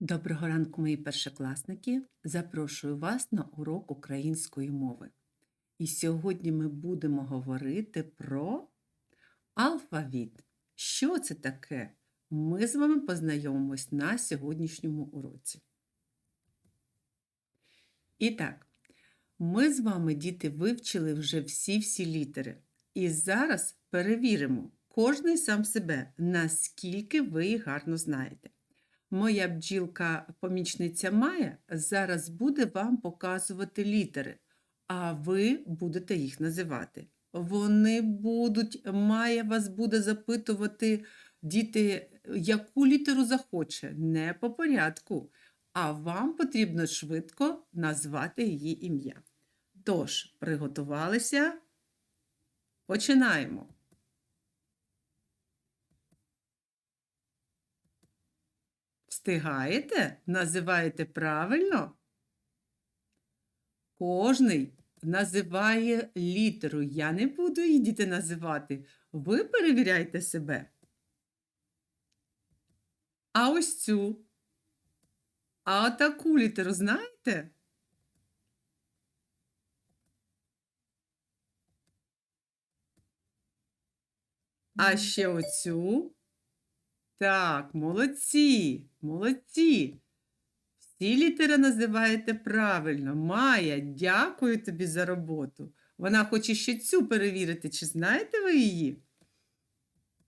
Доброго ранку, мої першокласники! Запрошую вас на урок української мови. І сьогодні ми будемо говорити про алфавіт. Що це таке? Ми з вами познайомимось на сьогоднішньому уроці. І так, ми з вами, діти, вивчили вже всі-всі літери. І зараз перевіримо кожний сам себе, наскільки ви їх гарно знаєте. Моя бджілка-помічниця Майя зараз буде вам показувати літери, а ви будете їх називати. Вони будуть, Майя вас буде запитувати, діти, яку літеру захоче, не по порядку, а вам потрібно швидко назвати її ім'я. Тож, приготувалися? Починаємо. Встигаєте? Називаєте правильно? Кожний називає літеру. Я не буду її діти називати. Ви перевіряйте себе. А ось цю. А отаку літеру знаєте? А ще оцю. Так, молодці, молодці. Всі літери називаєте правильно. Майя, дякую тобі за роботу. Вона хоче ще цю перевірити, чи знаєте ви її?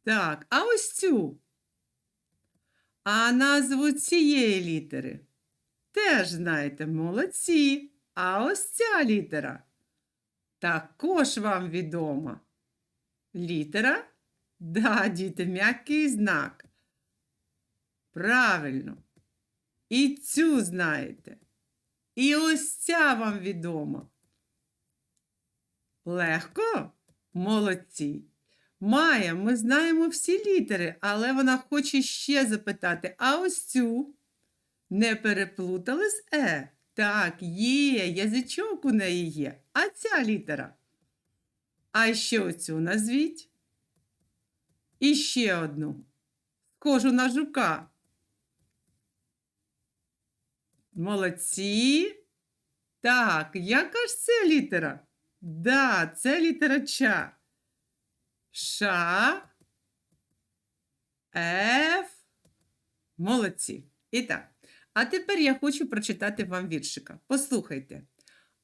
Так, а ось цю. А назву цієї літери? Теж знаєте, молодці. А ось ця літера. Також вам відома. Літера? Да, діти, м'який знак. Правильно. І цю знаєте. І ось ця вам відома. Легко? Молодці. Майя, ми знаємо всі літери, але вона хоче ще запитати, а ось цю не переплутали з Е? Так, є, язичок у неї є. А ця літера? А ще оцю назвіть. І ще одну. Схожу на жука. Молодці. Так, яка ж це літера? Да, це літера Ча. Ша. Ф. Молодці. І так. А тепер я хочу прочитати вам віршика. Послухайте.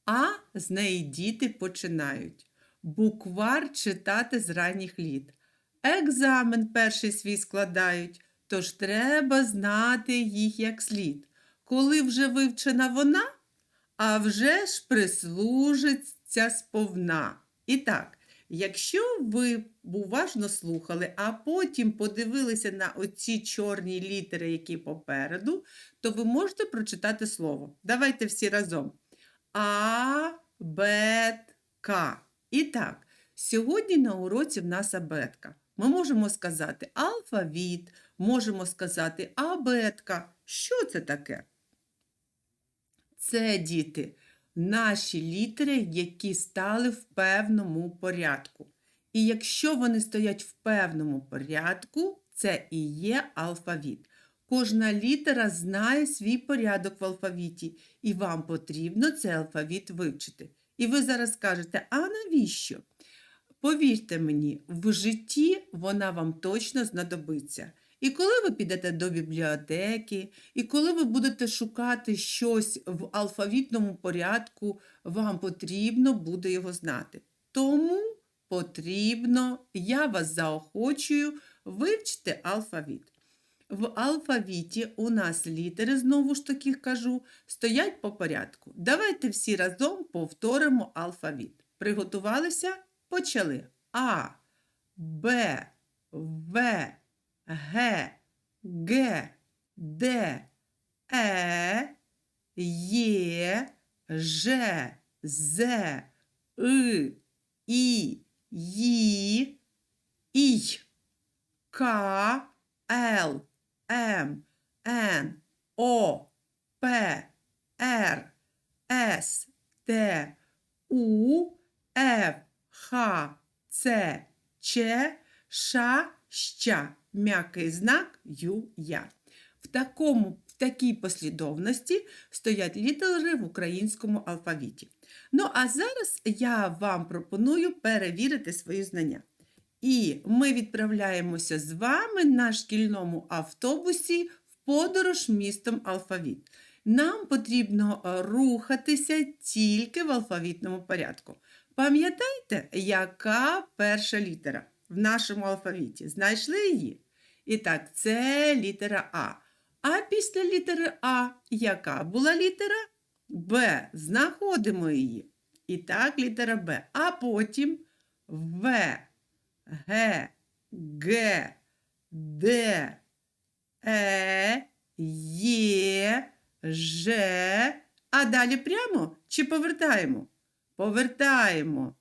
А з неї діти починають. Буквар читати з ранніх літ. Екзамен перший свій складають, тож треба знати їх як слід. Коли вже вивчена вона, а вже ж прислужиться сповна. І так, якщо ви уважно слухали, а потім подивилися на оці чорні літери, які попереду, то ви можете прочитати слово. Давайте всі разом. А, Б, К. І так, сьогодні на уроці в нас абетка. Ми можемо сказати алфавіт, можемо сказати абетка. Що це таке? Це діти, наші літери, які стали в певному порядку. І якщо вони стоять в певному порядку, це і є алфавіт. Кожна літера знає свій порядок в алфавіті, і вам потрібно цей алфавіт вивчити. І ви зараз скажете, а навіщо? Повірте мені, в житті вона вам точно знадобиться. І коли ви підете до бібліотеки, і коли ви будете шукати щось в алфавітному порядку, вам потрібно буде його знати. Тому потрібно, я вас заохочую, вивчити алфавіт. В алфавіті у нас літери, знову ж таки кажу, стоять по порядку. Давайте всі разом повторимо алфавіт. Приготувалися? Почали. А, Б, В, Г, Г, Д, Е, Є, Ж, З, И, І, Ї, Ій, К, Л, М, Н, О, П, Р, С, Т, У, Ф, Х, Ц, Ч, Ш, Щ. М'який знак Ю, Я. В, такому, в такій послідовності стоять літери в українському алфавіті. Ну, а зараз я вам пропоную перевірити свої знання. І ми відправляємося з вами на шкільному автобусі в подорож містом алфавіт. Нам потрібно е, рухатися тільки в алфавітному порядку. Пам'ятаєте, яка перша літера в нашому алфавіті? Знайшли її? І так, це літера А. А після літери А яка була літера? Б. Знаходимо її. І так, літера Б. А потім В, Г, Г, Д, Е, Є, Ж. А далі прямо чи повертаємо? Повертаємо.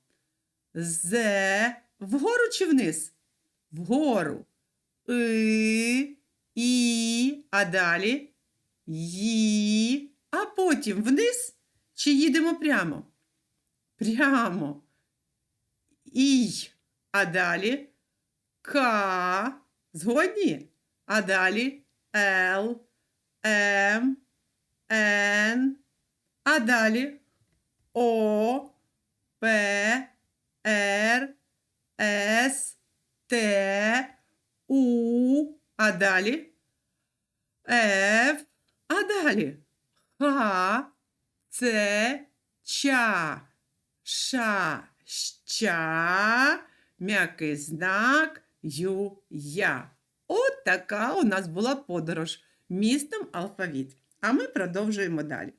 З. Вгору чи вниз? Вгору. И, І. А далі Ї. А потім вниз чи їдемо прямо? Прямо. Ій. А далі К. Згодні? А далі Л, М, Н. А далі О, П, Р, С, Т, У. А далі Ф. А далі Х, Ц, Ча, Ша, Ща, м'який знак Ю, Я. От така у нас була подорож містом алфавіт. А ми продовжуємо далі.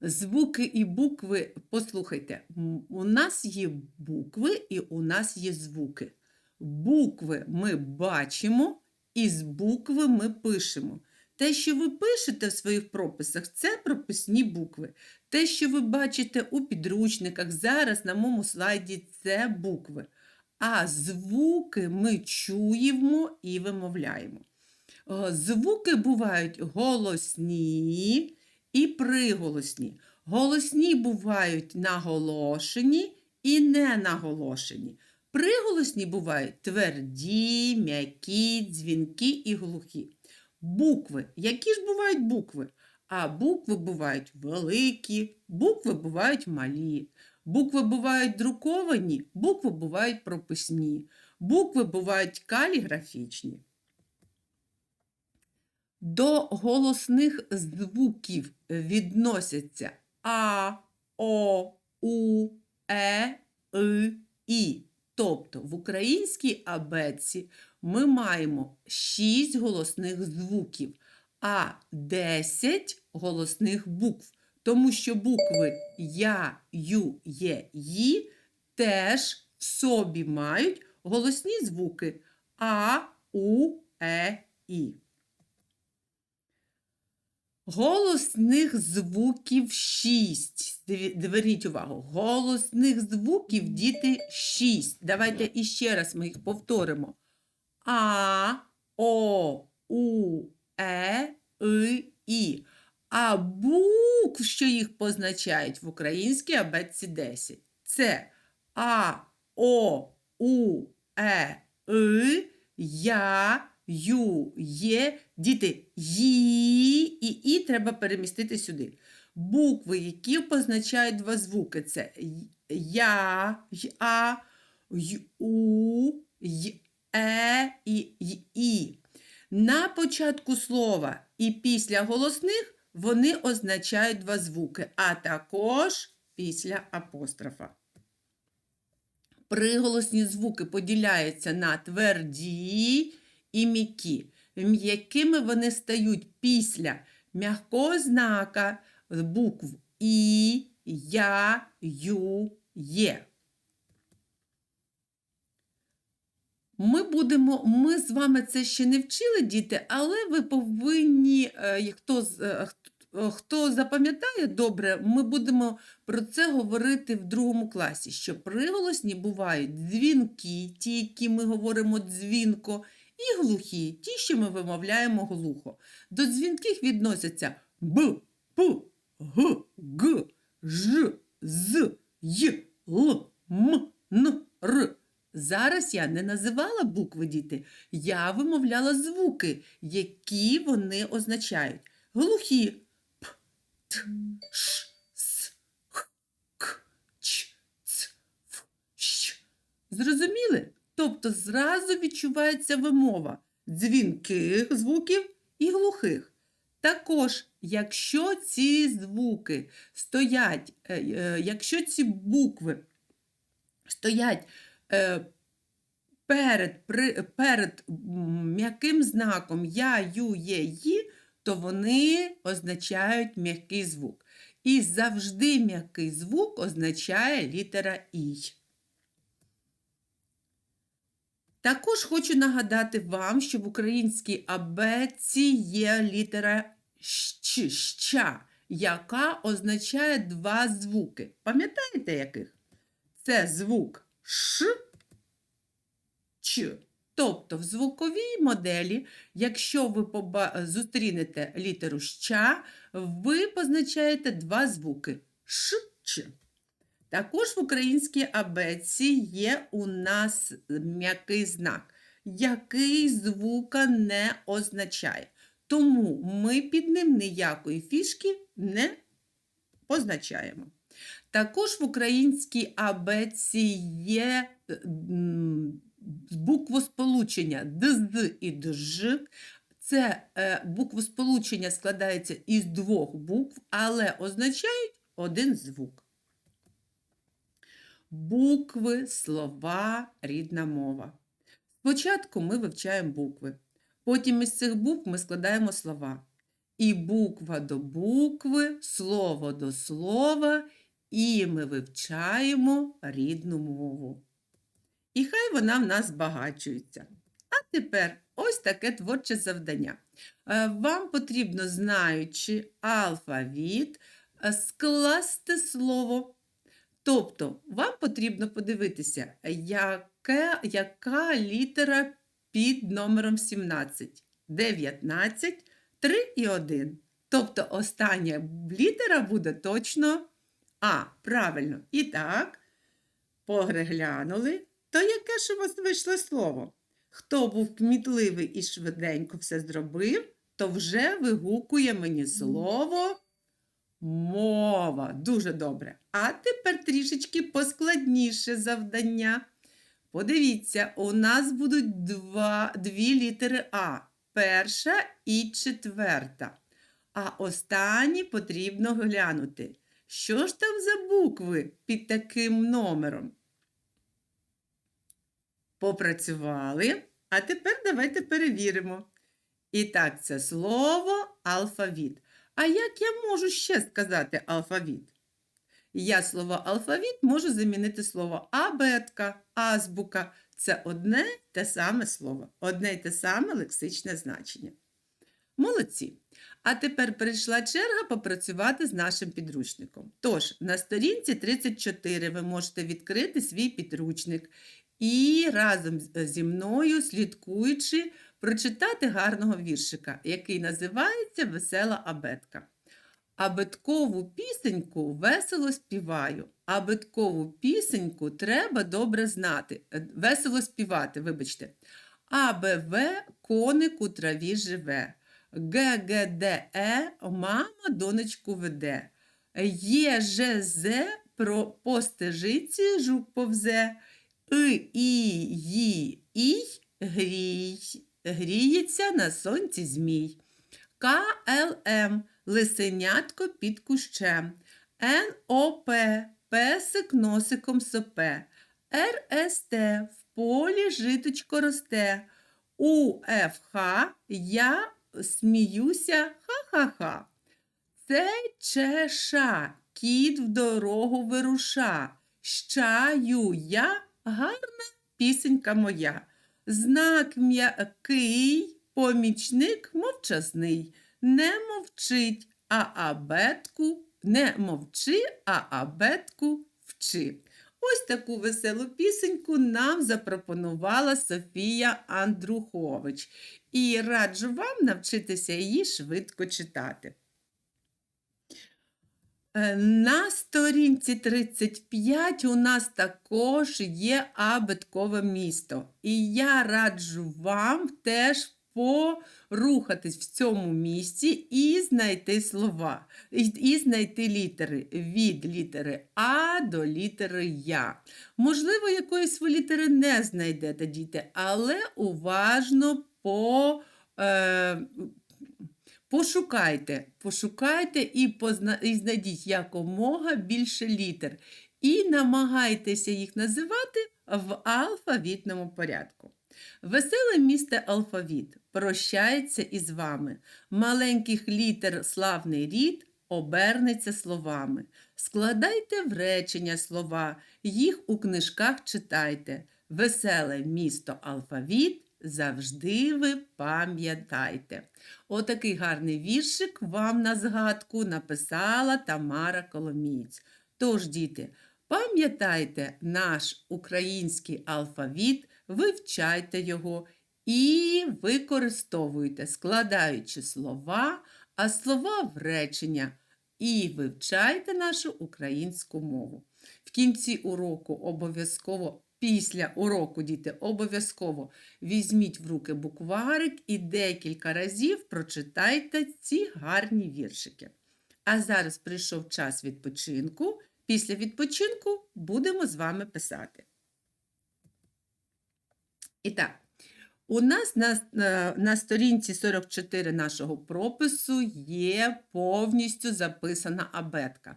Звуки і букви, послухайте, у нас є букви і у нас є звуки. Букви ми бачимо, і з букви ми пишемо. Те, що ви пишете в своїх прописах, це прописні букви. Те, що ви бачите у підручниках, зараз на моєму слайді, це букви. А звуки ми чуємо і вимовляємо. Е, Звуки бувають голосні і приголосні. Голосні бувають наголошені і ненаголошені. Приголосні бувають тверді, м'які, дзвінкі і глухі. Букви. Які ж бувають букви? А букви бувають великі, букви бувають малі. Букви бувають друковані, букви бувають прописні, букви бувають каліграфічні. До голосних звуків відносяться А, О, У, Е, И, І. Тобто в українській абетці ми маємо 6 голосних звуків, а 10 голосних букв. Тому що букви Я, Ю, Є, Ї теж в собі мають голосні звуки А, У, Е, І. Голосних звуків 6. Зверніть увагу. Голосних звуків діти 6. Давайте іще раз ми їх повторимо. А, О, У, Е, И, І. А букв, що їх позначають в українській абетці 10. Це А, О, У, Е, И, Я, Ю, Є. Діти, Ї і І треба перемістити сюди. Букви, які позначають два звуки, це Я, й, А, й, Е і І. На початку слова і після голосних вони означають два звуки, а також після апострофа. Приголосні звуки поділяються на тверді і м'які. М'якими вони стають після м'якого знака букв І, Я, Ю, Є. Ми будемо, ми з вами це ще не вчили, діти, але ви повинні, е, хто, е, хто запам'ятає добре, ми будемо про це говорити в другому класі, що приголосні бувають дзвінки, ті, які ми говоримо дзвінко, і глухі, ті, що ми вимовляємо глухо. До дзвінких відносяться Б, П, Г, Г, Ж, З, Й, Л, М, Н, Р, Зараз я не називала букви діти, я вимовляла звуки, які вони означають. Глухі п, т, ш, с, х, к, ч, ц, ф, щ. Зрозуміли? Тобто зразу відчувається вимова дзвінких звуків і глухих. Також, якщо ці звуки стоять, е, е, якщо ці букви стоять е, перед, перед м'яким знаком я, ю, є, ї, то вони означають м'який звук. І завжди м'який звук означає літера І. Також хочу нагадати вам, що в українській абетці є літера щ, ща, яка означає два звуки. Пам'ятаєте яких? Це звук Ш, Ч. Тобто в звуковій моделі, якщо ви зустрінете літеру ща, ви позначаєте два звуки Ш, Ч. Також в українській абетці є у нас м'який знак, який звука не означає. Тому ми під ним ніякої фішки не позначаємо. Також в українській абетці є буквосполучення ДЗ і ДЖ. Це е, буквосполучення складається із двох букв, але означають один звук. Букви, слова, рідна мова. Спочатку ми вивчаємо букви. Потім із цих букв ми складаємо слова. І буква до букви, слово до слова, і ми вивчаємо рідну мову. І хай вона в нас збагачується. А тепер ось таке творче завдання. Е, Вам потрібно, знаючи алфавіт, е, скласти слово. Тобто, вам потрібно подивитися, яке, яка літера під номером 17, 19, 3 і 1. Тобто остання літера буде точно А. Правильно. І так, переглянули. То яке ж у вас вийшло слово? Хто був кмітливий і швиденько все зробив, то вже вигукує мені слово мова. Дуже добре. А тепер трішечки поскладніше завдання. Подивіться, у нас будуть два, дві літери А. Перша і четверта. А останні потрібно глянути. Що ж там за букви під таким номером? Попрацювали. А тепер давайте перевіримо. І так, це слово алфавіт. А як я можу ще сказати алфавіт? Я слово алфавіт можу замінити слово абетка, азбука. Це одне те саме слово, одне й те саме лексичне значення. Молодці! А тепер прийшла черга попрацювати з нашим підручником. Тож, на сторінці 34 ви можете відкрити свій підручник і разом зі мною, слідкуючи, прочитати гарного віршика, який називається Весела абетка. Абеткову пісеньку весело співаю. Абеткову пісеньку треба добре знати. Е, Весело співати, вибачте. АБВ коник у траві живе. ГГДЕ мама донечку веде. ЄЖЗ про по жук повзе. И, і, ї, ій грій, гріється на сонці змій. КЛМ лисенятко під кущем. НОП песик носиком сопе. РСТ в полі житочко росте. УФХ я сміюся ха-ха-ха. Це чеша, кіт в дорогу вируша. Щаю я гарна пісенька моя. Знак м'який, помічник мовчазний. Не мовчить, а абетку не мовчи, а абетку вчи. Ось таку веселу пісеньку нам запропонувала Софія Андрухович. І раджу вам навчитися її швидко читати. Е, На сторінці 35 у нас також є абеткове місто. І я раджу вам теж порухатись в цьому місці і знайти слова, і знайти літери від літери А до літери Я. Можливо, якоїсь ви літери не знайдете, діти, але уважно по. Е, Пошукайте, пошукайте і, позна... і знайдіть якомога більше літер. І намагайтеся їх називати в алфавітному порядку. Веселе місте алфавіт прощається із вами. Маленьких літер славний рід обернеться словами. Складайте в речення слова, їх у книжках читайте. Веселе місто алфавіт завжди ви пам'ятайте. Отакий гарний віршик вам на згадку написала Тамара Коломієць. Тож, діти, пам'ятайте наш український алфавіт, вивчайте його і використовуйте, складаючи слова, а слова в речення. І вивчайте нашу українську мову. В кінці уроку обов'язково після уроку, діти, обов'язково візьміть в руки букварик і декілька разів прочитайте ці гарні віршики. А зараз прийшов час відпочинку. Після відпочинку будемо з вами писати. І так, у нас на, на, сторінці 44 нашого пропису є повністю записана абетка.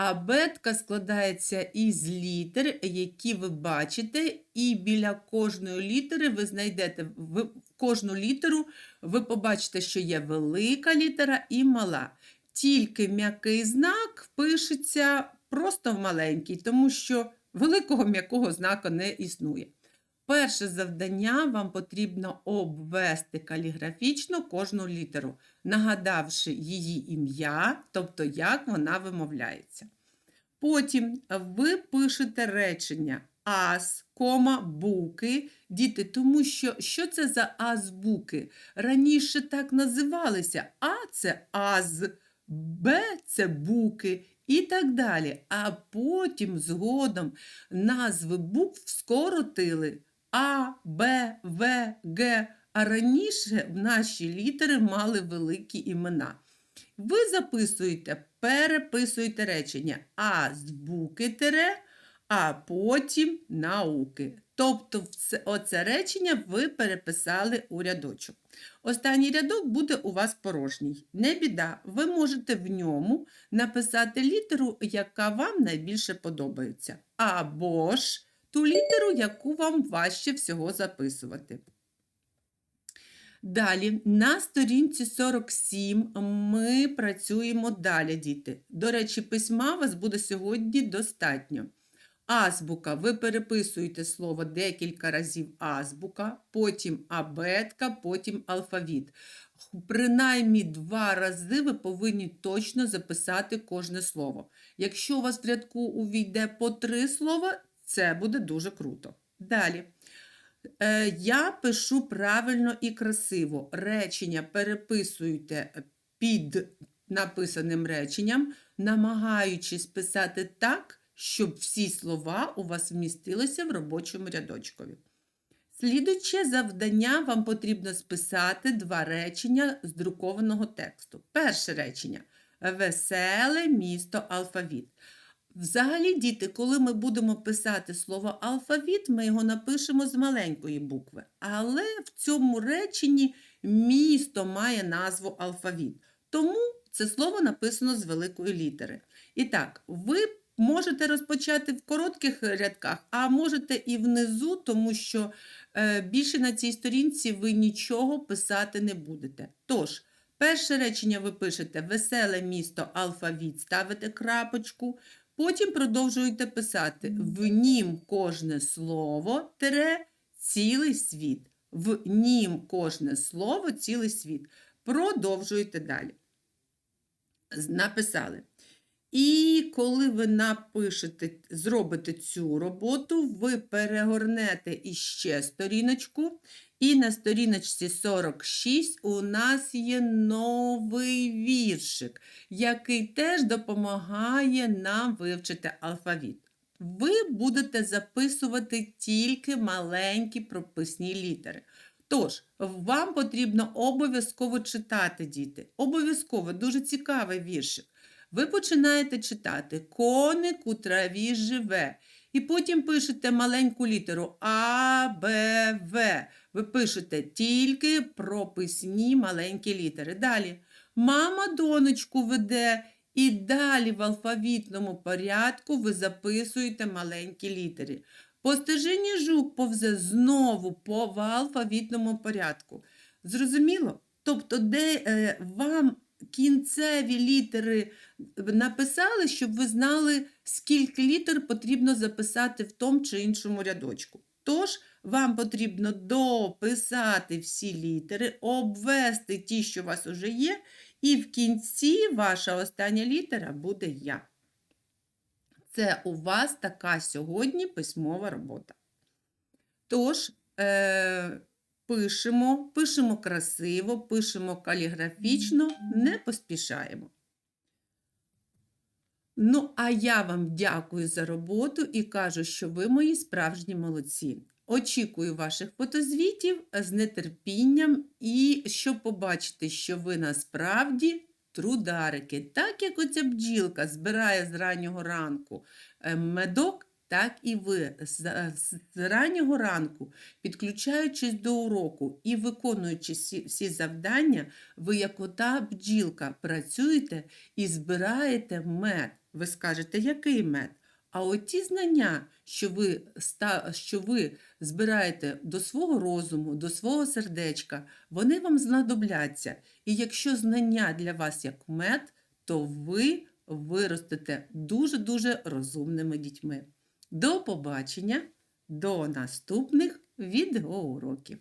Абетка складається із літер, які ви бачите, і біля кожної літери ви знайдете ви, кожну літеру, ви побачите, що є велика літера і мала. Тільки м'який знак пишеться просто в маленький, тому що великого м'якого знака не існує. Перше завдання вам потрібно обвести каліграфічно кожну літеру, нагадавши її ім'я, тобто як вона вимовляється. Потім ви пишете речення аз, буки. Діти, тому що що це за азбуки? Раніше так називалися А це аз, Б це буки і так далі. А потім згодом назви букв скоротили. А, Б, В, Г. А раніше наші літери мали великі імена. Ви записуєте, переписуєте речення азбуки тире, а потім науки. Тобто, оце речення ви переписали у рядочок. Останній рядок буде у вас порожній. Не біда, ви можете в ньому написати літеру, яка вам найбільше подобається. Або ж ту літеру, яку вам важче всього записувати. Далі, на сторінці 47 ми працюємо далі, діти. До речі, письма у вас буде сьогодні достатньо. Азбука, ви переписуєте слово декілька разів азбука, потім абетка, потім алфавіт. Принаймні два рази ви повинні точно записати кожне слово. Якщо у вас в рядку увійде по три слова, це буде дуже круто. Далі. Е, Я пишу правильно і красиво. Речення переписуйте під написаним реченням, намагаючись писати так, щоб всі слова у вас вмістилися в робочому рядочкові. Слідуюче завдання вам потрібно списати два речення з друкованого тексту. Перше речення веселе місто алфавіт. Взагалі, діти, коли ми будемо писати слово алфавіт, ми його напишемо з маленької букви. Але в цьому реченні місто має назву алфавіт. Тому це слово написано з великої літери. І так, ви можете розпочати в коротких рядках, а можете і внизу, тому що е, більше на цій сторінці ви нічого писати не будете. Тож, перше речення ви пишете веселе місто алфавіт, ставите крапочку. Потім продовжуєте писати в нім кожне слово тере цілий світ. В нім кожне слово цілий світ. Продовжуєте далі. Написали. І коли ви напишете, зробите цю роботу, ви перегорнете іще сторіночку. І на сторіночці 46 у нас є новий віршик, який теж допомагає нам вивчити алфавіт. Ви будете записувати тільки маленькі прописні літери. Тож, вам потрібно обов'язково читати, діти. Обов'язково, дуже цікавий віршик. Ви починаєте читати Коник у траві живе. І потім пишете маленьку літеру А, Б, В. Ви пишете тільки прописні маленькі літери. Далі. Мама донечку веде. І далі в алфавітному порядку ви записуєте маленькі літери. По стежині жук повзе знову по в алфавітному порядку. Зрозуміло? Тобто, де е, вам кінцеві літери написали, щоб ви знали, скільки літер потрібно записати в тому чи іншому рядочку. Тож, вам потрібно дописати всі літери, обвести ті, що у вас вже є, і в кінці ваша остання літера буде Я. Це у вас така сьогодні письмова робота. Тож, е, пишемо, пишемо красиво, пишемо каліграфічно, не поспішаємо. Ну, а я вам дякую за роботу і кажу, що ви мої справжні молодці. Очікую ваших фотозвітів з нетерпінням і щоб побачити, що ви насправді трударики. Так як оця бджілка збирає з раннього ранку е, медок, так і ви з, з раннього ранку, підключаючись до уроку і виконуючи всі, завдання, ви як ота бджілка працюєте і збираєте мед. Ви скажете, який мед? А от ті знання, що ви, що ви збираєте до свого розуму, до свого сердечка, вони вам знадобляться. І якщо знання для вас як мед, то ви виростете дуже-дуже розумними дітьми. До побачення, до наступних відеоуроків.